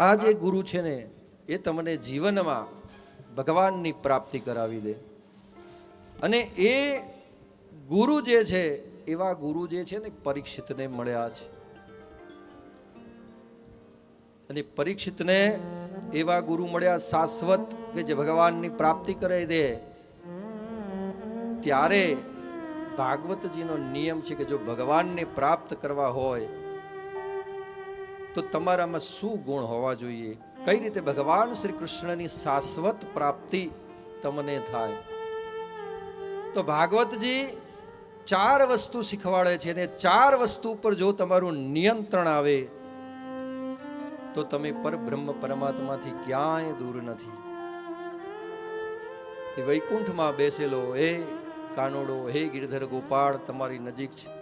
આ જે ગુરુ છે ને, એ તમને જીવનમાં ભગવાનની પ્રાપ્તિ કરાવી દે. અને એ ગુરુ જે છે, એવા ગુરુ જે છે ને, પરીક્ષિતને મળ્યા છે. અને પરીક્ષિતને એવા ગુરુ મળ્યા શાશ્વત કે જે ભગવાનની પ્રાપ્તિ કરાવી દે. ત્યારે ભાગવતજીનો નિયમ છે કે જો ભગવાનને પ્રાપ્ત કરવા હોય તો તમારામાં શું ગુણ હોવા જોઈએ? કઈ રીતે ભગવાન શ્રી કૃષ્ણની શાશ્વત પ્રાપ્તિ તમને થાય? તો ભાગવતજી ચાર વસ્તુ શીખવાડે છે અને ચાર વસ્તુ પર જો તમારું નિયંત્રણ આવે, તો તમે પરબ્રહ્મ પરમાત્માથી ક્યાંય દૂર નથી. એ વૈકુંઠમાં બેસેલો, હે કાનોડો, હે ગિરધર ગોપાળ, તમારી નજીક છે.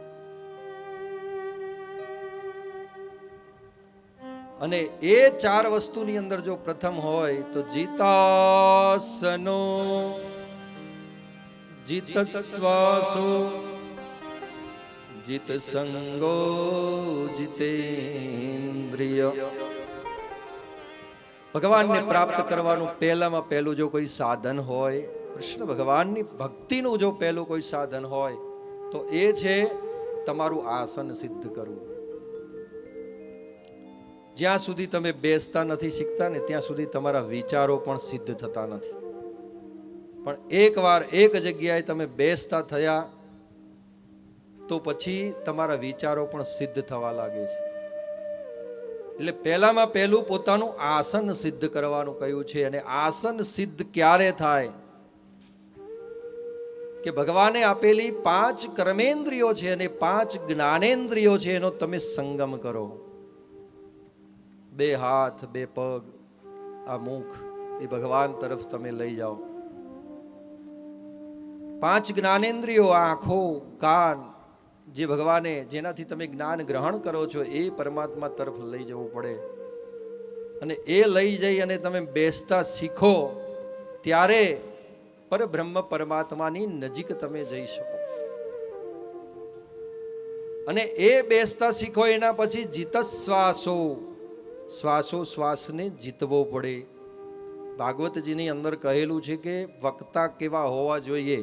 અને એ ચાર વસ્તુની અંદર જો પ્રથમ હોય તો જીતાસનો. જીત શ્વાસો જીત સંગો જીતેન્દ્રિય. ભગવાનને પ્રાપ્ત કરવાનું પહેલામાં પહેલું જો કોઈ સાધન હોય, કૃષ્ણ ભગવાનની ભક્તિનું જો પહેલું કોઈ સાધન હોય, તો એ છે તમારું આસન સિદ્ધ કરવું. જ્યાં સુધી તમે બેસતા નથી શીખતા ને ત્યાં સુધી તમારા વિચારો પણ સિદ્ધ થતા નથી. પણ એકવાર એક જગ્યાએ તમે બેસતા થયા, તો પછી તમારા વિચારો પણ સિદ્ધ થવા લાગે છે. એટલે પહેલામાં પહેલું પોતાનું આસન સિદ્ધ કરવાનું કહ્યું છે અને આસન સિદ્ધ ક્યારે થાય? કે ભગવાને આપેલી પાંચ કર્મેન્દ્રિયો છે અને પાંચ જ્ઞાનેન્દ્રિયો છે એનો તમે સંગમ કરો. બે હાથ, બે પગ, આ મુખ એ ભગવાન તરફ તમે લઈ જાઓ. પાંચ જ્ઞાનેન્દ્રિયો, આંખો, કાન જે ભગવાને જેનાથી તમે જ્ઞાન ગ્રહણ કરો છો એ પરમાત્મા તરફ લઈ જવું પડે. અને એ લઈ જઈ અને તમે બેસતા શીખો, ત્યારે પરબ્રહ્મ પરમાત્માની નજીક તમે જઈ શકો. અને એ બેસતા શીખો એના પછી જીત શ્વાસો શ્વાસો શ્વાસને જીતવો પડે. ભાગવતજીની અંદર કહેલું છે કે વક્તા કેવા હોવા જોઈએ.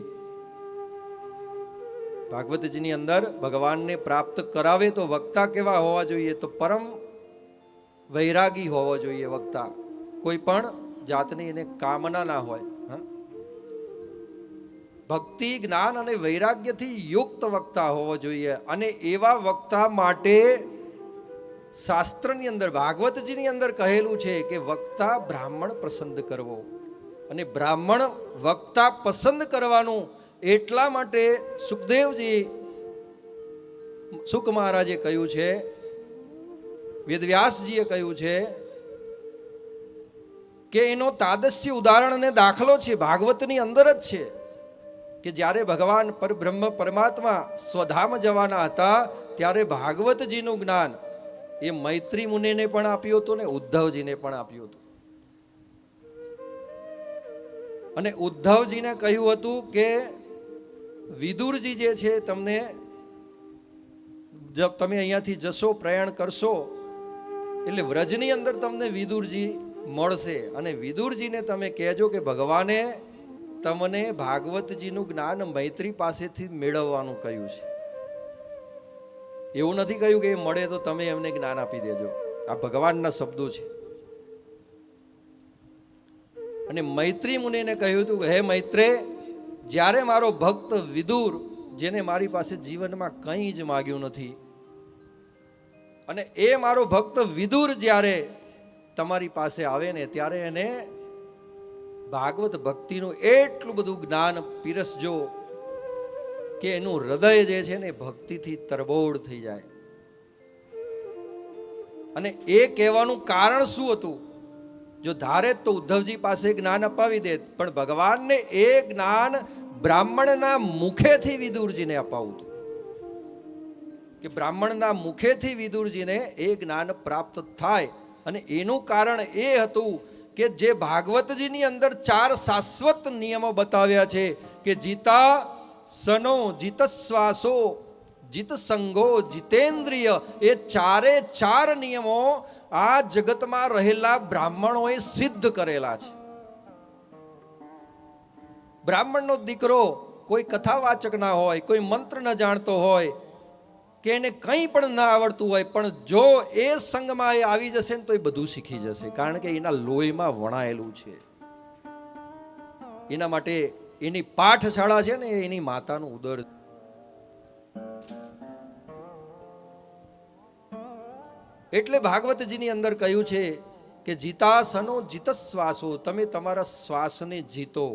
ભાગવતજીની અંદર ભગવાનને પ્રાપ્ત કરાવે તો વક્તા કેવા હોવા જોઈએ તો પરમ વૈરાગી હોવો જોઈએ વક્તા. કોઈ પણ જાતની એને કામના ના હોય? ભક્તિ, જ્ઞાન અને વૈરાગ્યથી યુક્ત વક્તા હોવો જોઈએ અને એવા વક્તા માટે શાસ્ત્રની અંદર, ભાગવતજીની અંદર કહેલું છે કે વક્તા બ્રાહ્મણ પસંદ કરવો. અને બ્રાહ્મણ વક્તા પસંદ કરવાનું એટલા માટે સુખદેવજી સુખ મહારાજે કહ્યું છે, વેદવ્યાસજીએ કહ્યું છે કે એનો તાદસ્ય ઉદાહરણ અને દાખલો છે, ભાગવતની અંદર જ છે કે જ્યારે ભગવાન પરબ્રહ્મ પરમાત્મા સ્વધામ જવાના હતા, ત્યારે ભાગવતજીનું જ્ઞાન એ મૈત્રી મુનિને પણ આપ્યું હતું ને ઉદ્ધવજીને પણ આપ્યું હતું. અને ઉદ્ધવજીને કહ્યું હતું કે, વિદુરજી જે છે, તમને તમે અહીંયાથી જશો, પ્રયાણ કરશો, એટલે વ્રજની અંદર તમને વિદુરજી મળશે. અને વિદુરજીને તમે કહેજો કે, ભગવાને તમને ભાગવતજીનું જ્ઞાન મૈત્રી પાસેથી મેળવવાનું કહ્યું છે. એવું નથી કહ્યું કે એ મળે તો તમે એમને જ્ઞાન આપી દેજો. આ ભગવાનના શબ્દો છે. અને મૈત્રી મુનિને કહ્યું હતું, હે મૈત્રે, જ્યારે મારો ભક્ત વિદુર, જેને મારી પાસે જીવનમાં કંઈ જ માગ્યું નથી, અને એ મારો ભક્ત વિદુર જ્યારે તમારી પાસે આવે ને, ત્યારે એને ભાગવત ભક્તિનું એટલું બધું જ્ઞાન પીરસજો કે એનું હૃદય જે છે ને ભક્તિથી તરબોળ થઈ જાય. અને એ કહેવાનું કારણ શું હતું? જો ધારે તો ઉદ્ધવજી પાસે જ્ઞાન અપાવી દે, પણ ભગવાનને એ જ્ઞાન બ્રાહ્મણના મુખેથી વિદુરજીને અપાવું હતું. કે બ્રાહ્મણના મુખેથી વિદુરજીને એ જ્ઞાન પ્રાપ્ત થાય. અને એનું કારણ એ હતું કે જે ભાગવતજીની અંદર ચાર શાશ્વત નિયમો બતાવ્યા છે કે જીતા સનો જીતશ્વાસો જીત સંગો જીતેન્દ્રિય એ ચારે ચાર નિયમો આ જગતમાં રહેલા બ્રાહ્મણોએ સિદ્ધ કરેલા છે. બ્રાહ્મણનો દીકરો કોઈ કથાવાચક ના હોય, કોઈ મંત્ર ન જાણતો હોય, કે એને કંઈ પણ ના આવડતું હોય, પણ જો એ સંઘમાં એ આવી જશે ને તો એ બધું શીખી જશે, કારણ કે એના લોહીમાં વણાયેલું છે. એના માટે એની પાઠશાળા છે ને, એની માતાનું ઉદર. એટલે ભાગવતજીની અંદર કહ્યું છે કે, જીતાસનો જીત શ્વાસો તમે તમારા શ્વાસને જીતો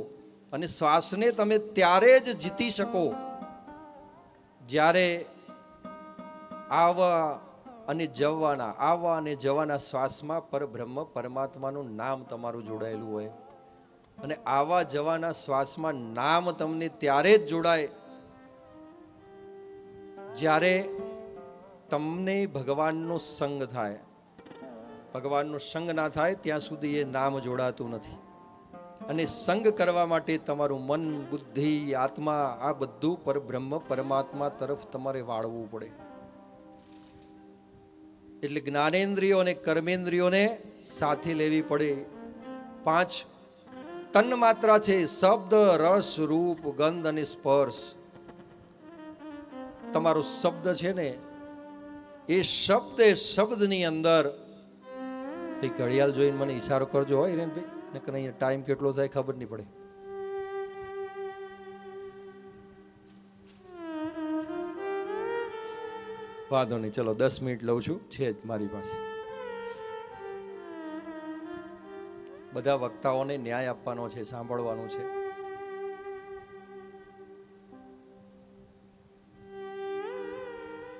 અને શ્વાસને તમે ત્યારે જ જીતી શકો જ્યારે આવવા અને જવાના, આવવા અને જવાના શ્વાસમાં પરબ્રહ્મ પરમાત્માનું નામ તમારું જોડાયેલું હોય. અને આવા જવાના શ્વાસમાં નામ તમને ત્યારે જ જોડાય જ્યારે તમને ભગવાનનો સંગ થાય. ભગવાનનો સંગ ના થાય ત્યાં સુધી એ નામ જોડાતું નથી. અને સંગ કરવા માટે તમારું મન, બુદ્ધિ, આત્મા આ બધું પરબ્રહ્મ પરમાત્મા તરફ તમારે વાળવું પડે. એટલે જ્ઞાનેન્દ્રિયો અને કર્મેન્દ્રિયોને સાથે લેવી પડે. પાંચ તન માત્રા છે શબ્દ, રસ, રૂપ, ગંધ અને સ્પર્શ. તમારો શબ્દ છે ને, એ શબ્દ એ શબ્દની અંદર ભાઈ ઘડિયાળ જોઈને મને ઈશારો કરજો. હોય હિરેનભાઈ નકર અહીંયા ટાઈમ કેટલો થાય ખબર નહીં પડે. વાંધો નહીં, ચલો દસ મિનિટ લઉં છું. છે જ મારી પાસે. બધા વક્તાઓને ન્યાય આપવાનો છે, સાંભળવાનું છે.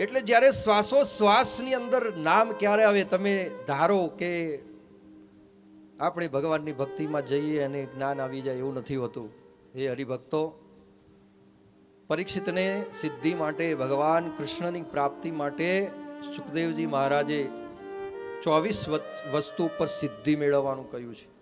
એટલે જ્યારે શ્વાસોશ્વાસની અંદર નામ ક્યારે આવે, તમે ધારો કે આપણે ભગવાનની ભક્તિમાં જઈએ અને જ્ઞાન આવી જાય એવું નથી હોતું. એ હરિભક્તો, પરીક્ષિતને સિદ્ધિ માટે, ભગવાન કૃષ્ણની પ્રાપ્તિ માટે સુખદેવજી મહારાજે ચોવીસ વસ્તુ ઉપર સિદ્ધિ મેળવવાનું કહ્યું છે.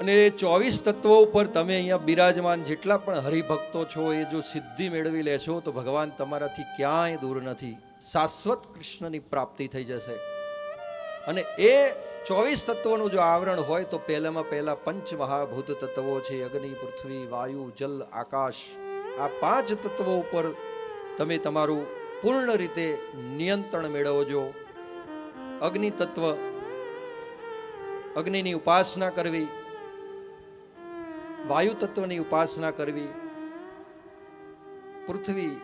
અને એ ચોવીસ તત્વો ઉપર તમે અહીંયા બિરાજમાન જેટલા પણ હરિભક્તો છો, એ જો સિદ્ધિ મેળવી લેશો, તો ભગવાન તમારાથી ક્યાંય દૂર નથી. શાશ્વત કૃષ્ણની પ્રાપ્તિ થઈ જશે. અને એ ચોવીસ તત્વોનું જો આવરણ હોય, તો પહેલામાં પહેલા પંચ મહાભૂત તત્વો છે, અગ્નિ, પૃથ્વી, વાયુ, જલ, આકાશ. આ પાંચ તત્વો ઉપર તમે તમારું પૂર્ણ રીતે નિયંત્રણ મેળવજો. અગ્નિ તત્વ, અગ્નિની ઉપાસના કરવી વાયુ તત્વની ઉપાસના કરવી, પૃથ્વી,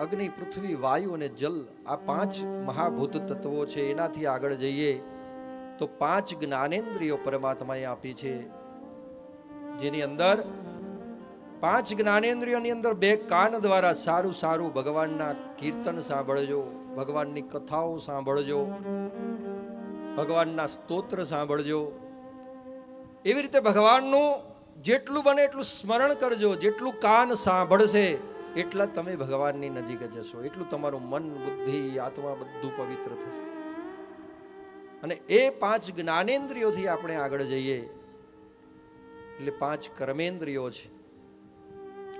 અગ્નિ, પૃથ્વી, વાયુ અને જલ, આ પાંચ મહાભૂત તત્વો છે, એનાથી આગળ જઈએ તો પાંચ જ્ઞાનેન્દ્રિયો પરમાત્માએ આપી છે. જેની અંદર પાંચ જ્ઞાનેન્દ્રિયોની અંદર બે કાન દ્વારા સારું સારું ભગવાનના કીર્તન સાંભળજો, ભગવાનની કથાઓ સાંભળજો, ભગવાનના સ્તોત્ર સાંભળજો. એવી રીતે ભગવાનનું જેટલું બને એટલું સ્મરણ કરજો, જેટલું કાન સાંભળશે, એટલા તમે ભગવાનની નજીક જશો એટલું તમારું મન, બુદ્ધિ, આત્મા બધું પવિત્ર થશે. અને એ પાંચ જ્ઞાનેન્દ્રિયોથી આપણે આગળ જઈએ, એટલે પાંચ કર્મેન્દ્રિયો છે.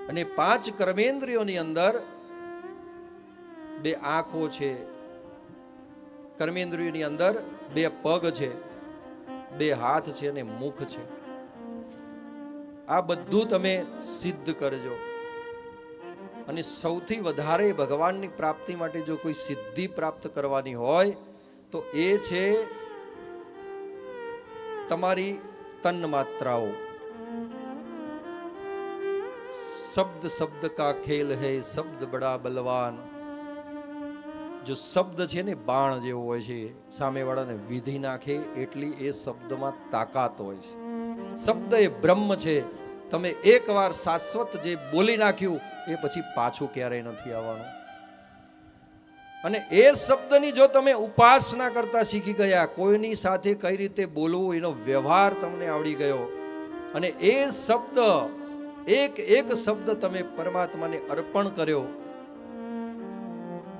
અને પાંચ કર્મેન્દ્રિયોની અંદર બે આંખો છે, કર્મેન્દ્રિયોની અંદર બે પગ છે, બે હાથ છે અને મુખ છે. આ બધું તમે સિદ્ધ કરજો. અને સૌથી વધારે ભગવાનની પ્રાપ્તિ માટે જો કોઈ સિદ્ધિ પ્રાપ્ત કરવાની હોય, તો એ છે તમારી તન માત્રાઓ શબ્દ શબ્દ કા ખેલ હૈ, શબ્દ બડા બલવાન. જો શબ્દ છે ને બાણ જેવો હોય છે, સામેવાળાને વિધિ નાખે, એટલી એ શબ્દમાં તાકાત હોય છે. શબ્દ એ બ્રહ્મ છે તમે એકવાર શાશ્વત જે બોલી નાખ્યું, એ પછી પાછું ક્યારેય નથી આવવાનું. અને એ શબ્દની જો તમે ઉપાસના કરતા શીખી ગયા, કોઈની સાથે કઈ રીતે બોલવું, એનો વ્યવહાર તમને આવડી ગયો. અને એ શબ્દ, એક એક શબ્દ તમે પરમાત્માને અર્પણ કર્યો,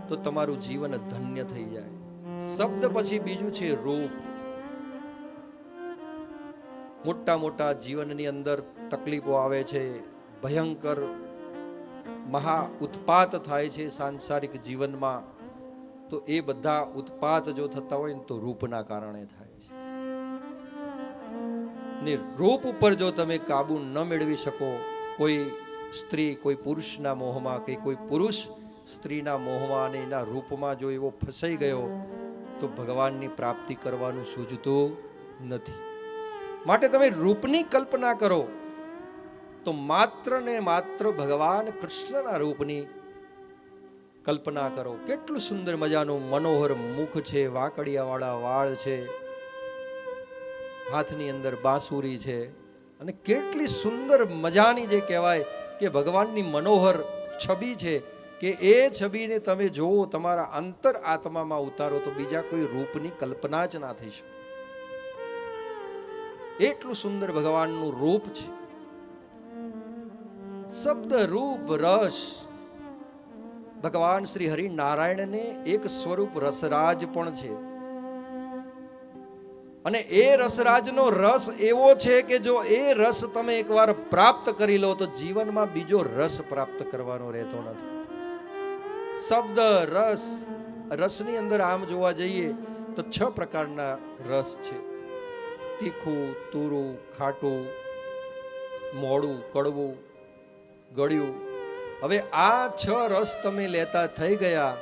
તો તમારું જીવન ધન્ય થઈ જાય. શબ્દ પછી બીજું છે રૂપ. મોટા મોટા જીવનની અંદર તકલીફો આવે છે, ભયંકર મહા ઉત્પાત થાય છે સાંસારિક જીવનમાં, તો એ બધા ઉત્પાત જો થતા હોય ને તો રૂપના કારણે થાય છે. ને રૂપ ઉપર જો તમે કાબુ ન મેળવી શકો, કોઈ સ્ત્રી, કોઈ પુરુષના મોહમાં, કે કોઈ પુરુષ સ્ત્રીના મોહમાં અને એના રૂપમાં જો એવો ફસાઈ ગયો, તો ભગવાનની પ્રાપ્તિ કરવાનું સૂઝતું નથી. માટે તમે રૂપની કલ્પના કરો, તો માત્ર ને માત્ર ભગવાન કૃષ્ણના રૂપની કલ્પના કરો. કેટલું સુંદર મજાનું મનોહર મુખ છે, વાકડિયાવાળા વાળ છે, હાથની અંદર બાંસુરી છે, અને કેટલી સુંદર મજાની જે કહેવાય કે ભગવાનની મનોહર છબી છે, કે એ છબીને તમે જોવો તમારા અંતર આત્મામાં ઉતારો, તો બીજા કોઈ રૂપની કલ્પના જ ના થઈ શકે. એટલું સુંદર ભગવાનનું રૂપ છે. શબ્દ રૂપ રસ. ભગવાન શ્રી હરિ નારાયણને એક સ્વરૂપ રસરાજ પણ છે. અને એ રસરાજનો રસ એવો છે કે જો એ રસ તમે એકવાર પ્રાપ્ત કરી લો તો જીવનમાં બીજો રસ પ્રાપ્ત કરવાનો રહેતો નથી. શબ્દ, રસ, રસની અંદર આમ જોવા જઈએ તો છ પ્રકારના રસ છે. તીખું, તુરું, ખાટું, મોડું, કડવું, ગળ્યું. હવે આ છ રસ તમે લેતા થઈ ગયા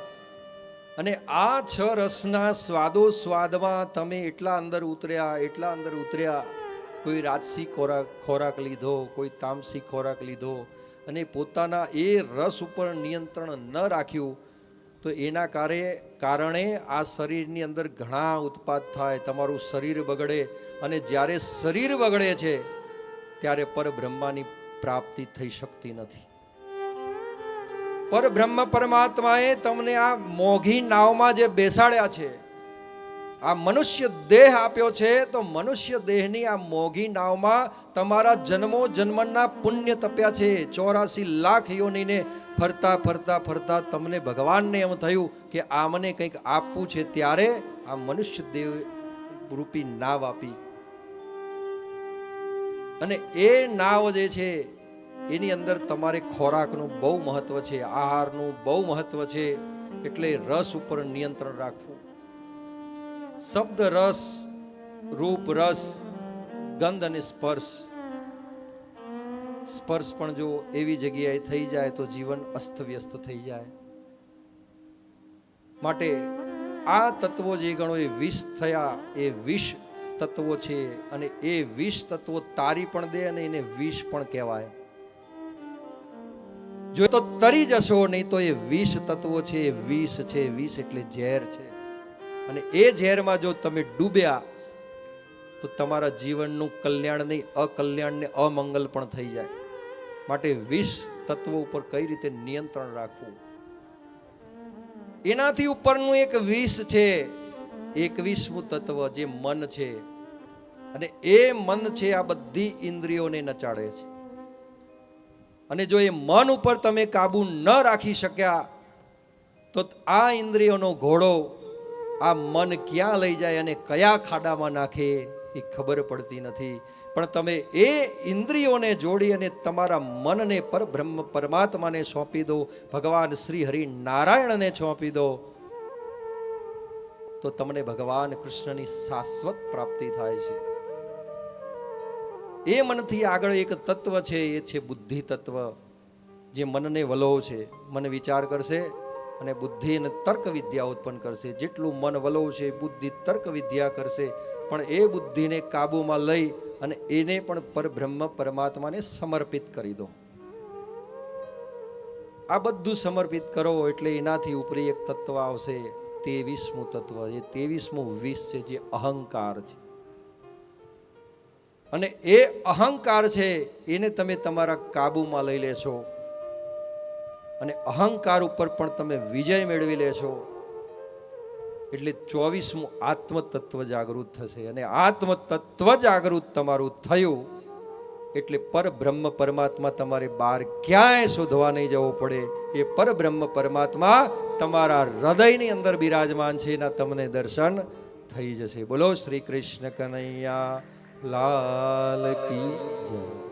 અને આ છ રસના સ્વાદો સ્વાદમાં તમે એટલા અંદર ઉતર્યા, એટલા અંદર ઉતર્યા. કોઈ રાજસી ખોરાક ખોરાક લીધો, કોઈ તામસી ખોરાક લીધો અને પોતાના એ રસ ઉપર નિયંત્રણ ન રાખ્યું. તો એના કારે, કારણે આ શરીરની અંદર ઘણા ઉત્પાદ થાય, તમારું શરીર બગડે અને જ્યારે શરીર બગડે છે, ત્યારે પરબ્રહ્માની પ્રાપ્તિ થઈ શકતી નથી. પરબ્રહ્મ પરમાત્માએ તમને આ મોઘી નાવમાં જે બેસાડ્યા છે આ મનુષ્ય દેહ આપ્યો છે, તો મનુષ્ય દેહની આ મોઘી નાવમાં તમારા જન્મો જન્મના પુણ્ય તપ્યા છે. ચોરાસી લાખ યોનીને ફરતા ફરતા ફરતા તમને ભગવાનને એમ થયું કે આ મને કંઈક આપવું છે ત્યારે આ મનુષ્ય દેહ રૂપી નાવ આપી. અને એ નાવ જે છે, એની અંદર તમારે ખોરાકનું બહુ મહત્વ છે, આહારનું બહુ મહત્વ છે, એટલે રસ ઉપર નિયંત્રણ રાખવું. શબ્દ રસ રૂપ રસ ગંધ અને સ્પર્શ. સ્પર્શ પણ જો એવી જગ્યાએ થઈ જાય તો જીવન અસ્તવ્યસ્ત થઈ જાય. માટે આ તત્વો જે ગણો એ વિષ થયા, એ વિષ તત્વો છે અને એ વિષ તત્વો તારી પણ દે અને એને વિષ પણ કહેવાય. જો તો તરી જશો નહીં તો એ વિષ તત્વો છે, એ વિષ છે વિષ એટલે ઝેર છે. અને એ ઝેરમાં જો તમે ડૂબ્યા, તો તમારા જીવનનું કલ્યાણ નહીં અકલ્યાણ ને અમંગલ પણ થઈ જાય. માટે વિષ તત્વો ઉપર કઈ રીતે નિયંત્રણ રાખવું? એનાથી ઉપરનું એક વિષ છે એકવીસમું તત્વ જે મન છે. અને એ મન છે આ બધી ઇન્દ્રિયોને નચાડે છે. અને જો એ મન ઉપર તમે કાબુ ન રાખી શક્યા, તો આ ઇન્દ્રિયોનો ઘોડો આ મન ક્યાં લઈ જાય અને કયા ખાડામાં નાખે એ ખબર પડતી નથી. પણ તમે એ ઇન્દ્રિયોને જોડી અને તમારા મનને પર બ્રહ્મ પરમાત્માને સોંપી દો, ભગવાન શ્રી હરિ નારાયણને સોંપી દો, તો તમને ભગવાન કૃષ્ણની શાશ્વત પ્રાપ્તિ થાય છે. એ મનથી આગળ એક તત્વ છે, એ છે બુદ્ધિ તત્વ, જે મનને વલો છે. મન વિચાર કરશે અને બુદ્ધિ અને તર્ક વિદ્યા ઉત્પન્ન કરશે. જેટલું મન વલો છે બુદ્ધિ તર્ક વિદ્યા કરશે. પણ એ બુદ્ધિને કાબૂમાં લઈ અને એને પણ પરબ્રહ્મ પરમાત્માને સમર્પિત કરી દો. આ બધું સમર્પિત કરો એટલે એનાથી ઉપરી એક તત્વ આવશે તેવીસમું તત્વ. એ તેવીસમું વિષ છે, જે અહંકાર છે. અને એ અહંકાર છે, એને તમે તમારા કાબૂમાં લઈ લેશો. અને અહંકાર ઉપર પણ તમે વિજય મેળવી લેશો. એટલે ચોવીસમું આત્મ તત્વ જાગૃત થશે. અને આત્મ તત્વ જાગૃત તમારું થયું એટલે પરબ્રહ્મ પરમાત્મા તમારે બહાર ક્યાંય શોધવા નહીં જવું પડે. એ પરબ્રહ્મ પરમાત્મા તમારા હૃદયની અંદર બિરાજમાન છે એના તમને દર્શન થઈ જશે. બોલો શ્રી કૃષ્ણ કનૈયા, લાલ કી જય.